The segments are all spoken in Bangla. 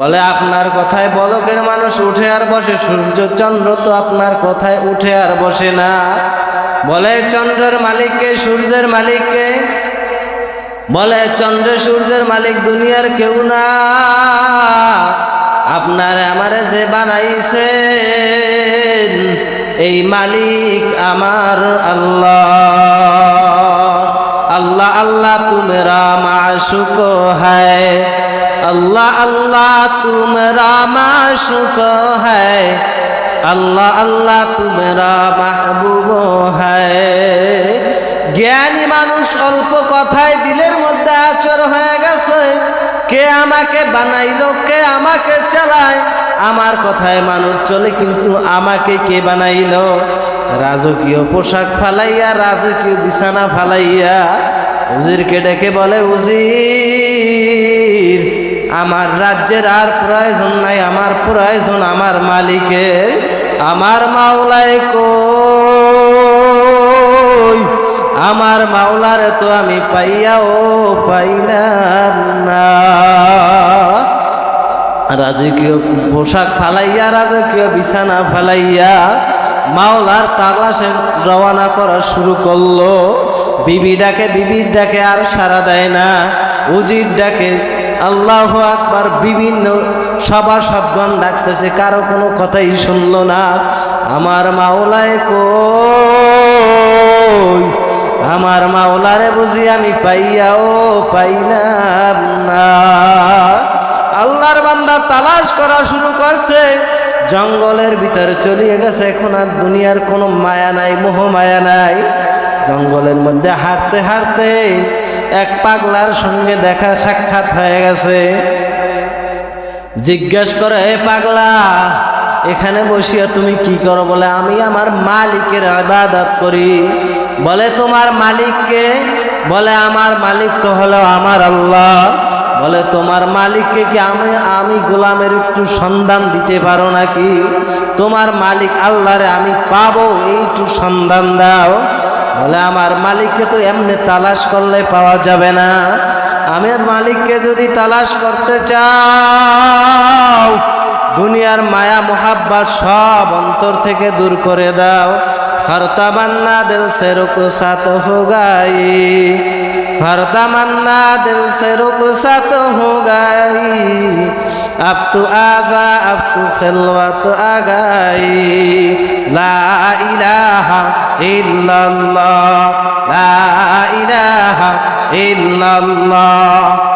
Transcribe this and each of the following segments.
বলে, আপনার কথায় বলকের মানুষ উঠে আর বসে, সূর্য চন্দ্র তো আপনার কথায় উঠে আর বসে না। বলে, চন্দ্রের মালিককে সূর্যের মালিককে বলে, চন্দ্র সূর্যের মালিক দুনিয়ার কেউ না। আপনার আমারে যে বানাইছে এই মালিক আমার আল্লাহ। আল্লাহ আল্লাহ, তুমরা মাসুক হায়। আল্লাহ আল্লাহ, তুমরা মাসুক হ্যায় আল্লাহ আল্লাহ, তুমরা মাহবুব হ্যায় জ্ঞানী মানুষ অল্প কথায় দিলের মধ্যে আচর হয়ে গেছে। কে আমাকে বানাইলো, কে আমাকে চালায়? আমার কথায় মানুষ চলে, কিন্তু আমাকে কে বানাইল? রাজকীয় পোশাক ফালাইয়া, রাজকীয় বিছানা ফালাইয়া উজিরকে ডেকে বলে উজির আমার রাজ্যের আর প্রয়োজন নাই, আমার প্রয়োজন আমার মালিকের। আমার মাওলায় কই? আমার মাওলারে তো আমি পাইয়াও পাইলাম না। রাজকীয় পোশাক ফালাইয়া, রাজকীয় বিছানা ফালাইয়া মাওলার তালাশে রওনা করা শুরু করল। বিবি ডাকে বিবির ডাকে আর সারা দেয় না। উজির ডাকে আল্লাহ আকবার বিভিন্ন সভা সদ্গণ ডাকতেছে, কারও কোনো কথাই শুনল না। আমার মাওলায় কই? আমার মাওলারে বুঝি আমি পাইয়াও পাইলাম না। আল্লাহর বান্দা তালাশ করা শুরু করছে, জঙ্গলের ভিতরে চলিয়ে গেছে। এখন আর দুনিয়ার কোনো মায়া নাই, মোহ মায়া নাই। জঙ্গলের মধ্যে হাঁটতে হাঁটতে এক পাগলার সঙ্গে দেখা সাক্ষাৎ হয়ে গেছে। জিজ্ঞেস করে হে পাগলা, এখানে বসিয়া তুমি কি করো? বলে, আমি আমার মালিকের আবাদত করি। বলে, তোমার মালিককে বলে, আমার মালিক তো হলো আমার আল্লাহ। বলে, তোমার মালিককে কি আমি আমি গোলামের একটু সন্ধান দিতে পারো নাকি? তোমার মালিক আল্লাহরে আমি পাবো, এইটু সন্ধান দাও। বলে আমার মালিককে তো এমনি তালাশ করলে পাওয়া যাবে না। আমার মালিককে যদি তালাশ করতে চাও দুনিয়ার মায়া মোহাব্বা সব অন্তর থেকে দূর করে দাও। হরতামান্না দিল সে রুকু সাত হোগাই হরতামান্না দিল সে রুকু সাত হোগাই আপ তু আজা আপ তু খেলওয়া তো আগাই। লা ইলাহা ইল্লাল্লাহ, লা ইলাহা ইল্লাল্লাহ।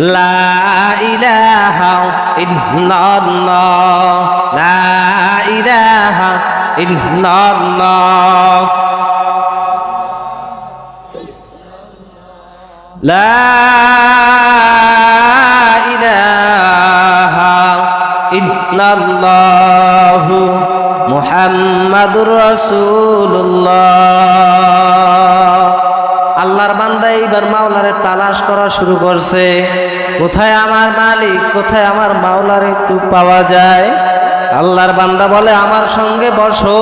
লা ইলাহা ইল্লাল্লাহ। লা লা আল্লাহর বান্দা এইবার মাওলারে তালাশ করা শুরু করছে। কোথায় আমার মালিক, কোথায় আমার মাওলার একটু পাওয়া যায়? আল্লাহর বান্দা বলে, আমার সঙ্গে বসো।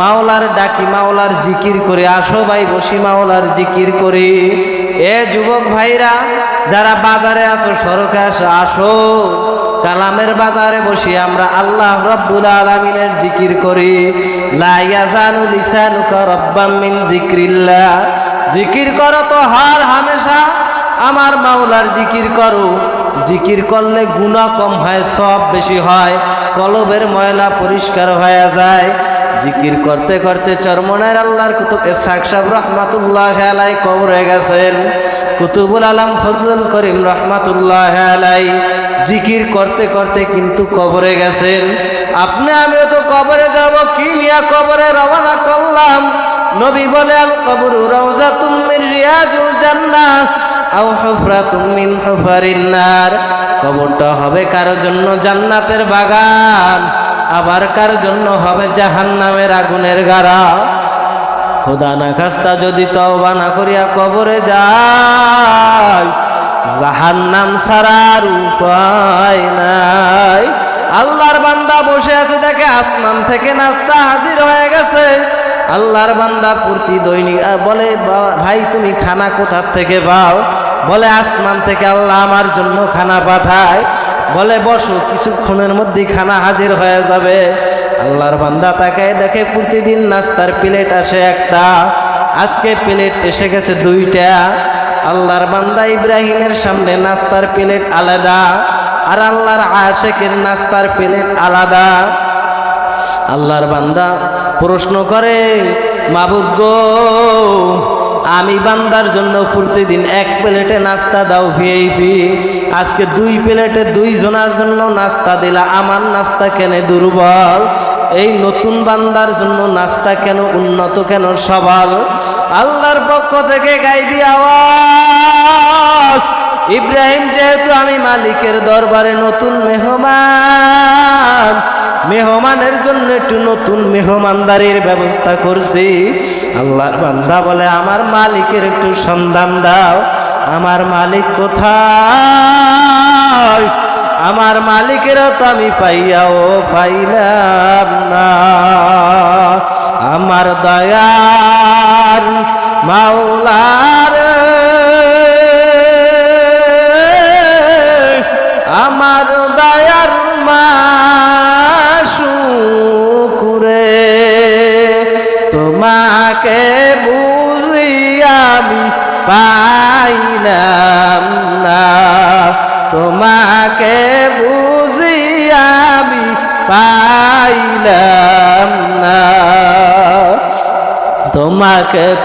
মাওলার ডাকি, মাওলার জিকির করে, আসো ভাই, বসি মাওলার জিকির করি। এ যুবক ভাইরা, যারা বাজারে আসো সড়কে আসো আসো। কালামের বাজারে বসি, আমরা আল্লাহ রব্বুল আলামিনের জিকির করি। জিকির করো তো হার হামেশা। আমার মাওলার জিকির করো। জিকির করলে গুণা কম হয় সব বেশি হয়, কলবের ময়লা পরিষ্কার হয়ে যায়। জিকির করতে করতে চরমনের আল্লাহর কুতুব এসাক সাহেব রহমাতুল্লাহ আলাই কবরে গেছেন। কুতুবুল আলম ফজলুল করিম রহমাতুল্লাহ আলাই জিকির করতে করতে কিন্তু কবরে গেছেন। আপনি, আমিও তো কবরে যাব, কি নিয়ে কবরে রওনা করলাম? নবী বলে আল কবরু রওজা তুমি রিয়াজুল জান্নাহ। আও হুফরাতুম মিন হুফারিন নার। কবরটা হবে কারও জন্য? জান্নাতের বাগান। আবার কার জন্য হবে জাহান্নামের আগুনের গাড়া? খোদা না খাস্তা যদি তওবা না করিয়া কবরে যায়, জাহান্নাম ছাড়ার উপায় নাই। আল্লাহর বান্দা বসে আছে দেখে আসমান থেকে নাস্তা হাজির হয়ে গেছে। আল্লাহর বান্দা প্রতি দৈনিক বলে ভাই, তুমি খানা কোথার থেকে পাও? বলে, আসমান থেকে আল্লাহ আমার জন্য খানা পাঠায়। বলে, বসো, কিছুক্ষণের মধ্যেই খানা হাজির হয়ে যাবে। আল্লাহর বান্দা তাকে দেখে প্রতিদিন নাস্তার প্লেট আসে একটা। আজকে প্লেট এসে গেছে দুইটা। আল্লাহর বান্দা ইব্রাহিমের সামনে নাস্তার প্লেট আলাদা, আর আল্লাহর আশেকের নাস্তার প্লেট আলাদা। আল্লাহর বান্দা প্রশ্ন করে, মাবুদ গো, আমি বান্দার জন্য প্রতিদিন এক প্লেটে নাস্তা দাও ভিআইপি। আজকে দুই প্লেটে দুই জনার জন্য নাস্তা দিলা, আমার নাস্তা কেন দুর্বল? এই নতুন বান্দার জন্য নাস্তা কেন উন্নত কেন সবাল? আল্লাহর পক্ষ থেকে গাইবি আওয়াজ, ইব্রাহিম যেহেতু আমি মালিকের দরবারে নতুন মেহমান মেহমানের জন্য একটু নতুন মেহমানদারির ব্যবস্থা করছি। আল্লাহর বান্দা বলে, আমার মালিকের একটু সন্ধান দাও। আমার মালিক কোথায়? আমার মালিকেরও তো আমি পাইয়াও পাইলাম না। আমার দয়ার মাওলার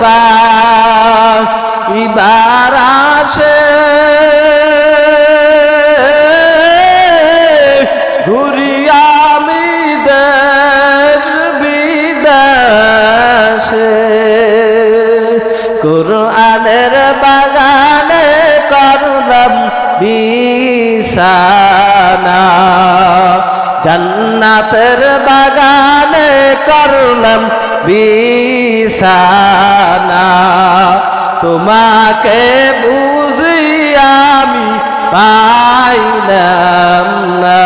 তোমাকে বিছানা, তোমাকে বুঝি আমি পাইলাম না।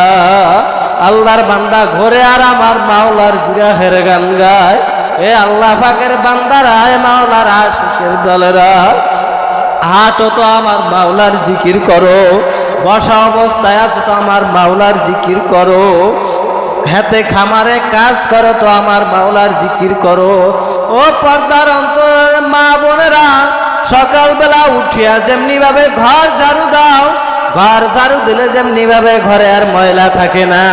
আল্লাহর বান্দা ঘরে আর আমার মাওলার বিরাহের গান গায়। এ আল্লাহ পাকের বান্দারা, এ মাওলার আশিসের দলেরা। হাঁটো তো আমার মাওলার জিকির করো, বসা অবস্থায় আছো তো আমার মাওলার জিকির করো। খেতে খামারে কাজ করো তো আমার মাওলার জিকির করো। ও পর্দার অন্তর, মা বোনেরা, সকালবেলা উঠিয়া যেমনি ভাবে ঘর ঝাড়ু দাও, ঘর ঝাড়ু দিলে যেমনি ভাবে ঘরে আর ময়লা থাকে না।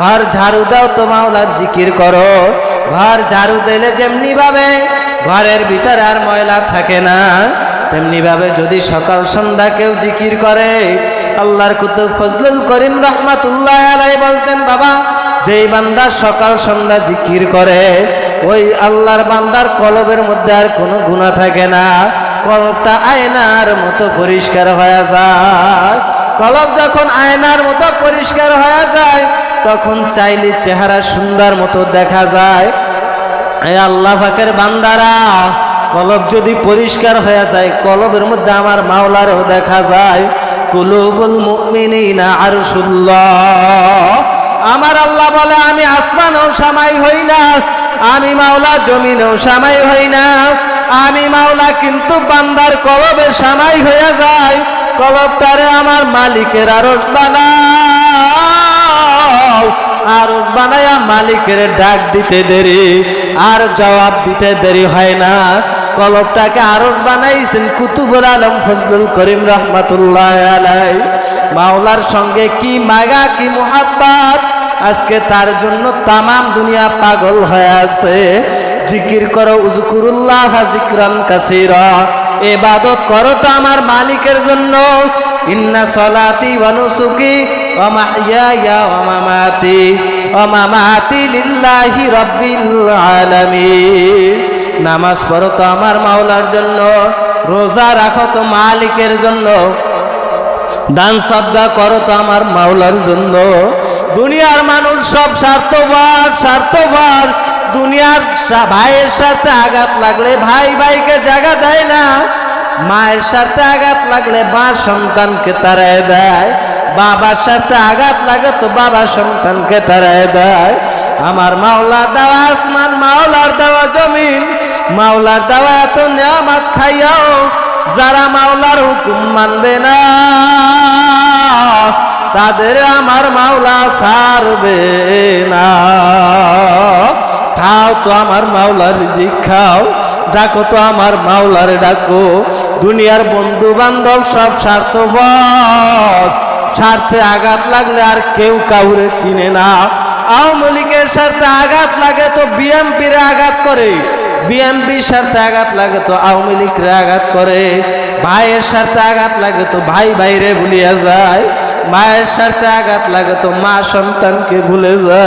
ঘর ঝাড়ু দাও তো মাওলার জিকির করো। ঘর ঝাড়ু দিলে যেমনি ভাবে ঘরের ভিতরে আর ময়লা থাকে না। তেমনি ভাবে যদি সকাল সন্ধ্যা কেউ জিকির করে, আল্লাহর কুতুব ফজলুল করিম রহমাতুল্লাহ আলাই বলতেন, বাবা যেই বান্দা সকাল সন্ধ্যা জিকির করে, ওই আল্লাহর বান্দার কলবের মধ্যে আর কোনো গুণা থাকে না। কলবটা আয়নার মতো পরিষ্কার হয়ে যায়। কলব যখন আয়নার মতো পরিষ্কার হয়ে যায়, তখন চাইলে চেহারা সুন্দর মতো দেখা যায়। এই আল্লাহ পাকের বান্দারা, কলব যদি পরিষ্কার হয়ে যায়, কলবের মধ্যে আমার মাওলারও দেখা যায়। কুলুবুল মুমিনিনা আরশুল্লাহ। আমার আল্লাহ বলে, আমি আসমানেও সামাই হই না, আমি মাওলা জমিনেও সামাই হই না, আমি মাওলা কিন্তু বান্দার কলবে সামাই হয়ে যায়, কলবটারে আমার মালিকের আরস বানাও আরস বানায়া মালিকের ডাক দিতে দেরি, আর জবাব দিতে দেরি হয় না। কলবটাকে আরস বানাইছেন কুতুবুল আলম ফজলুল করিম রহমাতুল্লাহ আলাই মাওলার সঙ্গে কি মাগা, কি মোহাব্বাত আজকে তার জন্য তামাম দুনিয়া পাগল হয়ে আছে। জিকির করো উজকুরুল্লাহ জিকরান কাসিরা। এবাদত করো তো আমার মালিকের জন্য। ইন্না সলাতি ওয়া নুসুকি ওয়া মাহইয়ায়া ওয়া মামাতি ওয়া মামাতি লিল্লাহি রাব্বিল আলামিন। নামাজ পড়ো তো আমার মাওলার জন্য। রোজা রাখো তো মালিকের জন্য। দান সদ্গা করো তো আমার মাওলার জন্য। দুনিয়ার মানুষ সব স্বার্থবার স্বার্থবার দুনিয়ার ভাইয়ের সাথে আঘাত লাগলে ভাই ভাইকে জায়গা দেয় না। মায়ের সাথে আঘাত লাগলে মা সন্তানকে তারায় দেয়। বাবার সাথে আঘাত লাগে তো বাবা সন্তানকে তারায় দেয়। আমার মাওলা দেওয়া আসমান, মাওলার দেওয়া জমিন, মাওলার দেওয়া এত নিয়ামত খাইয়াও যারা মাওলার হুকুম মানবে না, তাদের আমার মাওলা সারবে না। খাও তো আমার মাওলার রিজিক, খাও। ডাকো তো আমার মাওলার ডাকো। দুনিয়ার বন্ধু বান্ধব সব স্বার্থপর। স্বার্থে আঘাত লাগলে আর কেউ কাউরে চিনে না। আওয়ামী লীগের স্বার্থে আঘাত লাগে তো বিএমপির আঘাত করে। বিএমপির স্বার্থে আঘাত লাগে তো আওয়ামী লীগরে আঘাত করে। ভাইয়ের স্বার্থে আঘাত লাগে তো ভাই বাইরে ভুলিয়া যায়। মায়ের স্বার্থে আঘাত লাগে তো মা সন্তানকে ভুলে যায়।